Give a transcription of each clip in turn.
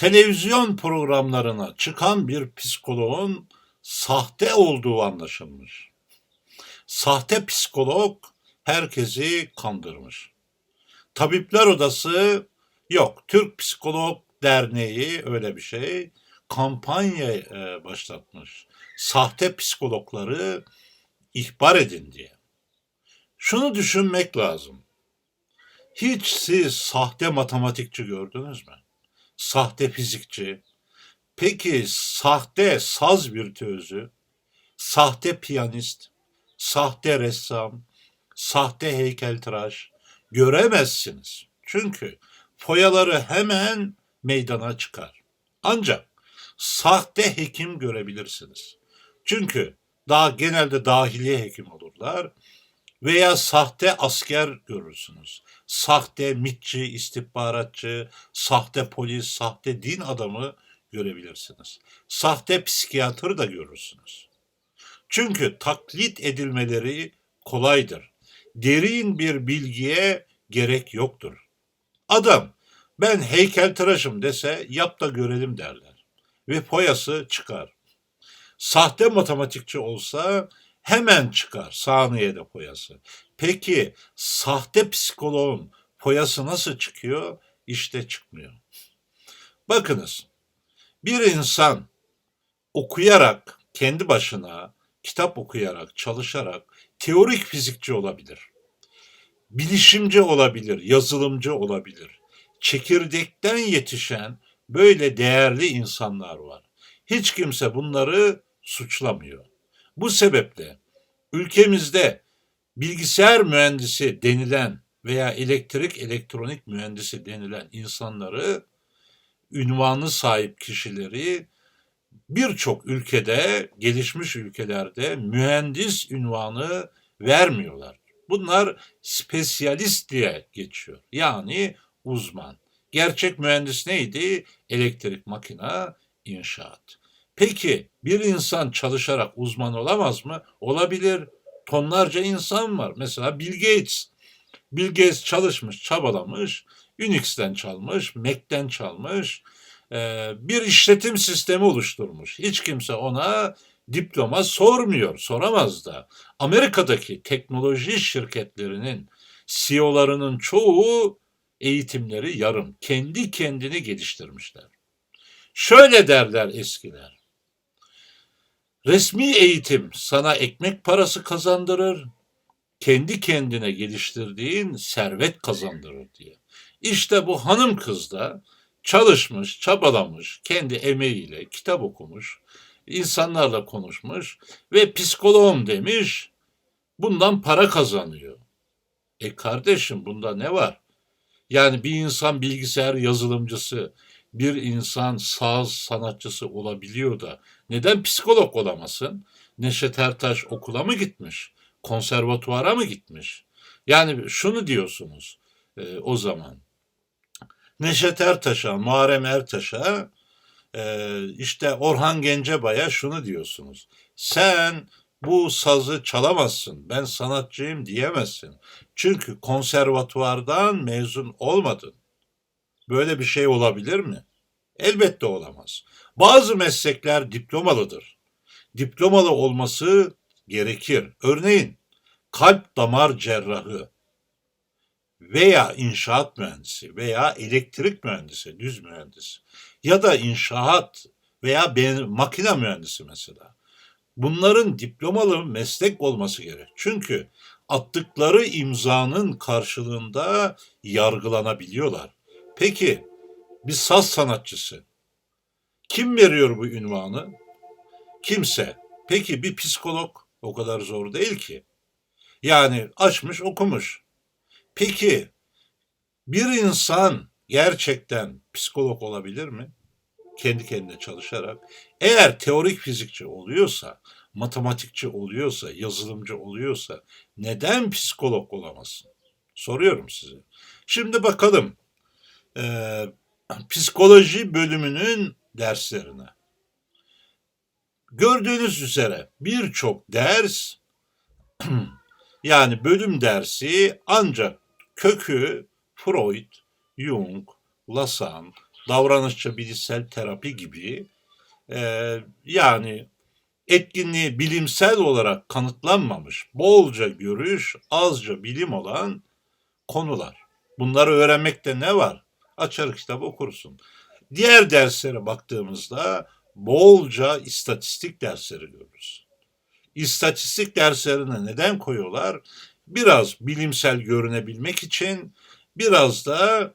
televizyon programlarına çıkan bir psikoloğun sahte olduğu anlaşılmış. Sahte psikolog herkesi kandırmış. Tabipler Odası yok. Türk Psikolog Derneği öyle bir şey kampanya e, başlatmış. Sahte psikologları ihbar edin diye. Şunu düşünmek lazım. Hiç siz sahte matematikçi gördünüz mü? Sahte fizikçi. Peki sahte saz virtüözü, sahte piyanist, sahte ressam, sahte heykeltıraş göremezsiniz. Çünkü foyaları hemen meydana çıkar. Ancak sahte hekim görebilirsiniz. Çünkü daha genelde dahiliye hekim olurlar veya sahte asker görürsünüz. Sahte mitçi, istihbaratçı, sahte polis, sahte din adamı görebilirsiniz. Sahte psikiyatr da görürsünüz. Çünkü taklit edilmeleri kolaydır. Derin bir bilgiye gerek yoktur. Adam ben heykeltıraşım dese yap da görelim derler. Ve foyası çıkar. Sahte matematikçi olsa hemen çıkar saniyede foyası. Peki sahte psikoloğun foyası nasıl çıkıyor? İşte çıkmıyor. Bakınız bir insan okuyarak kendi başına kitap okuyarak, çalışarak teorik fizikçi olabilir. Bilişimci olabilir, yazılımcı olabilir. Çekirdekten yetişen böyle değerli insanlar var. Hiç kimse bunları suçlamıyor. Bu sebeple ülkemizde bilgisayar mühendisi denilen veya elektrik elektronik mühendisi denilen insanları ünvanı sahip kişileri birçok ülkede, gelişmiş ülkelerde mühendis ünvanı vermiyorlar. Bunlar spesyalist diye geçiyor. Yani uzman. Gerçek mühendis neydi? Elektrik, makina, inşaat. Peki bir insan çalışarak uzman olamaz mı? Olabilir. Tonlarca insan var. Mesela Bill Gates. Bill Gates çalışmış, çabalamış. Unix'ten çalmış, Mac'ten çalmış. Ee, bir işletim sistemi oluşturmuş. Hiç kimse ona diploma sormuyor, soramaz da. Amerika'daki teknoloji şirketlerinin CEO'larının çoğu eğitimleri yarım. Kendi kendini geliştirmişler. Şöyle derler eskiler. Resmi eğitim sana ekmek parası kazandırır, kendi kendine geliştirdiğin servet kazandırır diye. İşte bu hanım kız da çalışmış, çabalamış, kendi emeğiyle kitap okumuş, insanlarla konuşmuş ve psikoloğum demiş, bundan para kazanıyor. E kardeşim bunda ne var? Yani bir insan bilgisayar yazılımcısı, bir insan saz sanatçısı olabiliyor da neden psikolog olamasın? Neşet Ertaş okula mı gitmiş? Konservatuvara mı gitmiş? Yani şunu diyorsunuz e, o zaman. Neşet Ertaş'a, Muharrem Ertaş'a, e, işte Orhan Gencebay'a şunu diyorsunuz. Sen bu sazı çalamazsın, ben sanatçıyım diyemezsin. Çünkü konservatuvardan mezun olmadın. Böyle bir şey olabilir mi? Elbette olamaz. Bazı meslekler diplomalıdır. Diplomalı olması gerekir. Örneğin kalp damar cerrahı veya inşaat mühendisi veya elektrik mühendisi, düz mühendis ya da inşaat veya makine mühendisi mesela. Bunların diplomalı meslek olması gerek. Çünkü attıkları imzanın karşılığında yargılanabiliyorlar. Peki bir saz sanatçısı kim veriyor bu ünvanı? Kimse. Peki bir psikolog o kadar zor değil ki. Yani açmış okumuş. Peki bir insan gerçekten psikolog olabilir mi? Kendi kendine çalışarak. Eğer teorik fizikçi oluyorsa, matematikçi oluyorsa, yazılımcı oluyorsa neden psikolog olamasın? Soruyorum size. Şimdi bakalım e, psikoloji bölümünün derslerine. Gördüğünüz üzere birçok ders yani bölüm dersi ancak kökü Freud, Jung, Lassan, davranışçı bilişsel terapi gibi e, yani etkinliği bilimsel olarak kanıtlanmamış, bolca görüş, azca bilim olan konular. Bunları öğrenmekte ne var? Açar kitap okursun. Diğer derslere baktığımızda bolca istatistik dersleri görürüz. İstatistik derslerine neden koyuyorlar? Biraz bilimsel görünebilmek için, biraz da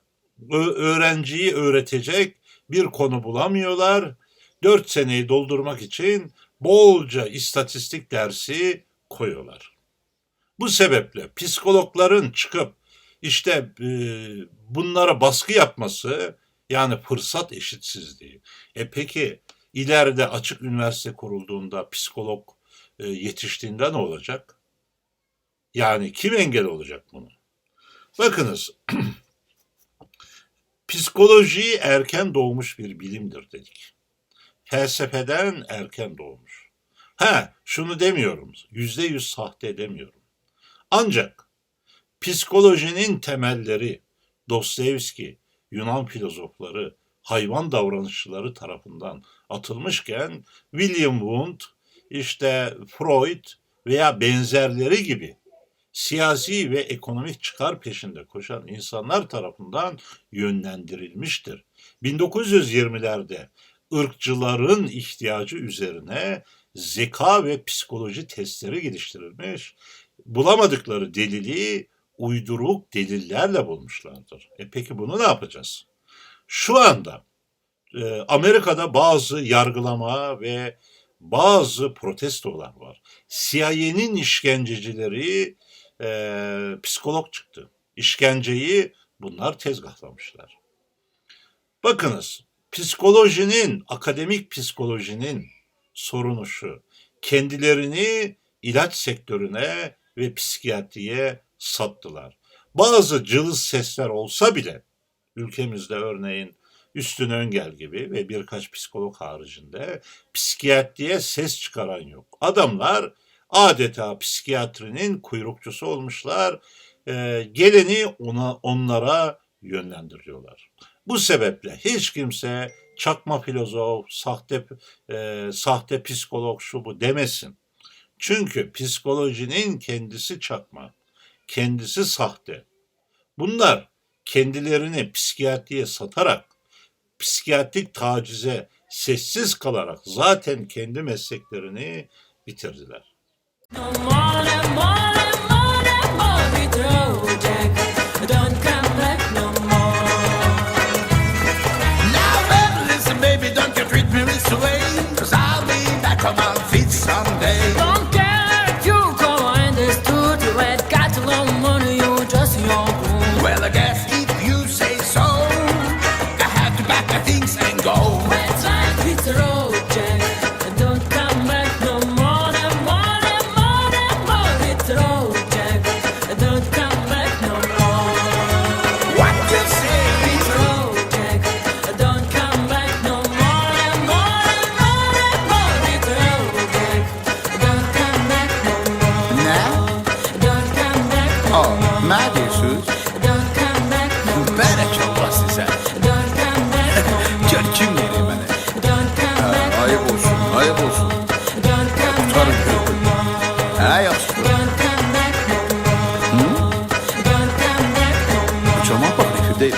öğrenciyi öğretecek bir konu bulamıyorlar. Dört seneyi doldurmak için bolca istatistik dersi koyuyorlar. Bu sebeple psikologların çıkıp işte e, bunlara baskı yapması yani fırsat eşitsizliği. E peki ileride açık üniversite kurulduğunda psikolog e, yetiştiğinde ne olacak? Yani kim engel olacak bunu? Bakınız psikoloji erken doğmuş bir bilimdir dedik. Felsefeden erken doğmuş. Ha şunu demiyorum. Yüzde yüz sahte demiyorum. Ancak psikolojinin temelleri Dostoyevski, Yunan filozofları, hayvan davranışçıları tarafından atılmışken William Wundt, işte Freud veya benzerleri gibi siyasi ve ekonomik çıkar peşinde koşan insanlar tarafından yönlendirilmiştir. 1920'lerde ırkçıların ihtiyacı üzerine zeka ve psikoloji testleri geliştirilmiş. Bulamadıkları delili uyduruk delillerle bulmuşlardır. E peki bunu ne yapacağız? Şu anda e, Amerika'da bazı yargılama ve bazı protestolar var. CIA'nin işkencecileri e, psikolog çıktı. İşkenceyi bunlar tezgahlamışlar. Bakınız psikolojinin, akademik psikolojinin sorunu şu. Kendilerini ilaç sektörüne ve psikiyatriye sattılar. Bazı cılız sesler olsa bile ülkemizde örneğin Üstün Öngel gibi ve birkaç psikolog haricinde psikiyatriye ses çıkaran yok. Adamlar adeta psikiyatrinin kuyrukçusu olmuşlar. Ee, geleni ona onlara yönlendiriyorlar. Bu sebeple hiç kimse çakma filozof, sahte e, sahte psikolog şu bu demesin. Çünkü psikolojinin kendisi çakma, kendisi sahte. Bunlar kendilerini psikiyatriye satarak, psikiyatrik tacize sessiz kalarak zaten kendi mesleklerini bitirdiler. More. Böyle çok size. Gel kim nereye beni? No Ayıp olsun, ayıp olsun. Tutarım come back no more. Çoma bak be.